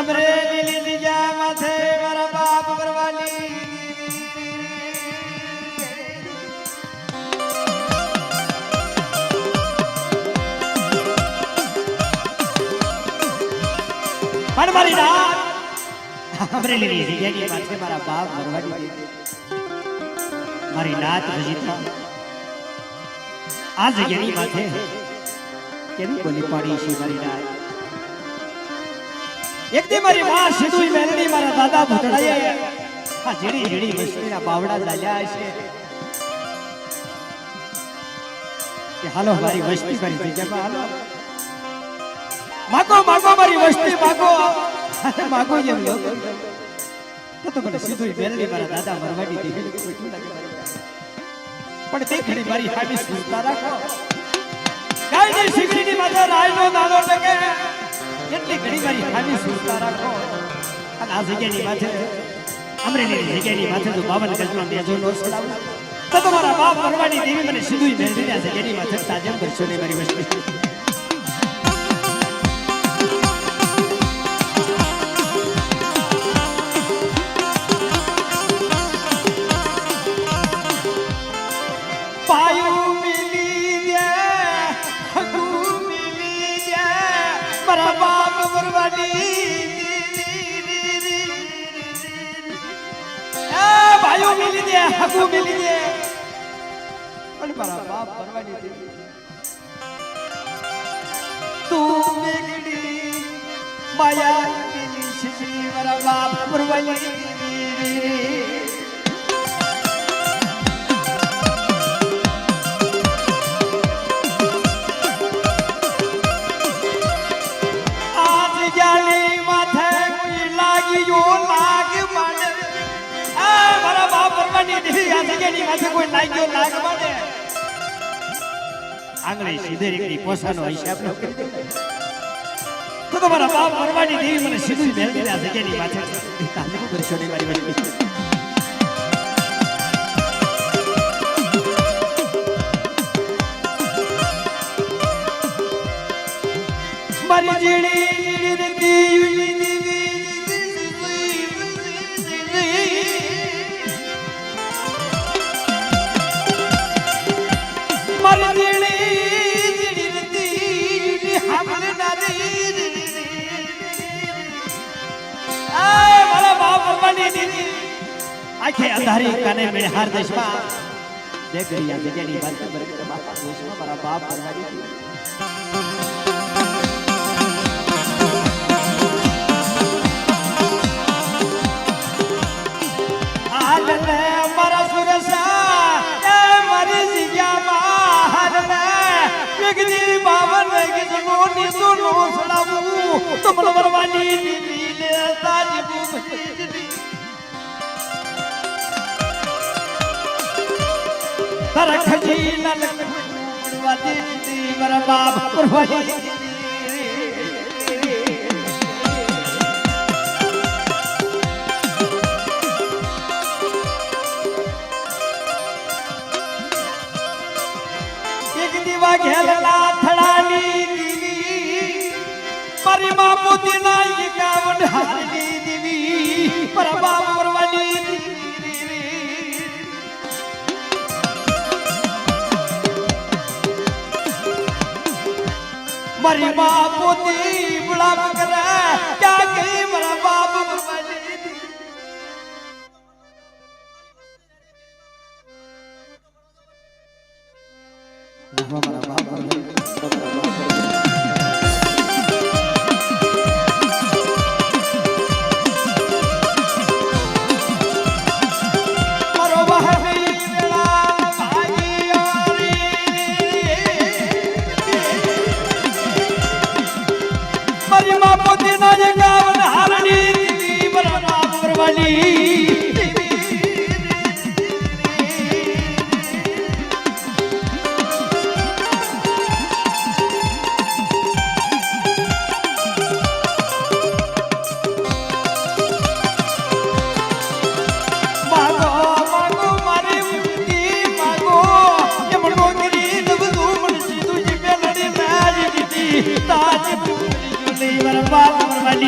અમરેલી લીધી જા માથે મારા બાપ પરવાની પણ મારી નાત અમરેલી લીધી જેની માથે મારા બાપ પરવાની મારી નાત ભજીતા આ જગ્યાની માથે કેવી બોલી પાડી છે મારી નાત? એક દી મારી માં સીધું મેલડી મારા દાદા ભૂતડાએ આ જીડી ઝીણી વસ્તીના બાવડા ચાલ્યા છે કે હાલો મારી વસ્તી મારી જગ્યામાં હાલો. માગો માગો મારી વસ્તી માગો. માગો એમ લો તો તો મને સીધું મેલડી મારા દાદા મરવાડી પાસે. પણ તે ઘડી મારી હામી સુરતા રાખો. કાઈ નહીં શીખડીની માથે રાયનો દાડો ટકે. એટલી ઘણી મારી હામી સુરતા રાખો. અને આ જગ્યાની માથે, અમરેલીની જગ્યાની માથે તો બાવન ગજનો બેજો નો છોડાવું તો તમારા બાપ પરવાની દેવી મને સીધું મેળવીને આ જગ્યાની માથે તાજમ કરશો મારી વસ્તી. મિલી દે હગુ મિલી દે પણ મારા બાપ પરવાની દે તું મેગડી માયા મિલી શિશી મારા બાપ પરવાની દેવી પરવાની દેવી આ જગ્યાની માથે કોઈ લાગ્યો લાગ માડે આંગળી સીધે રીકડી પોસાનો હિસાબ ન તો તમારા બાપ પરવાની દેવી મને સીધું મેળવી આ જગ્યાની માથે તાલીમ કરશો ને મારી વસ્તી મારી જીણી બાપ દીદી આખે અંધારી કાને મેં હાર દેશમાં. દેખડી આ જગ્યાની વાત બરકત બાપા દેશમાં મારા બાપ ભગવાનની દીદી હાલને મારા સુરસા, એ મારી જગ્યામાં તારા ખજી લાલ પડવા દીદી મારા બાપ એક દીવા ઘેલના થડાની દીવી મારી મા પોતીના એકાવન હારની મારી મા પોતી મા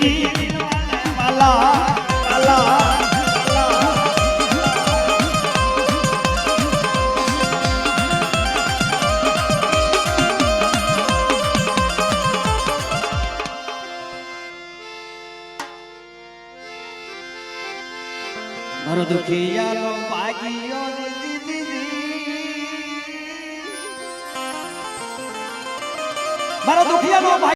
দিন মালা মালা ঘর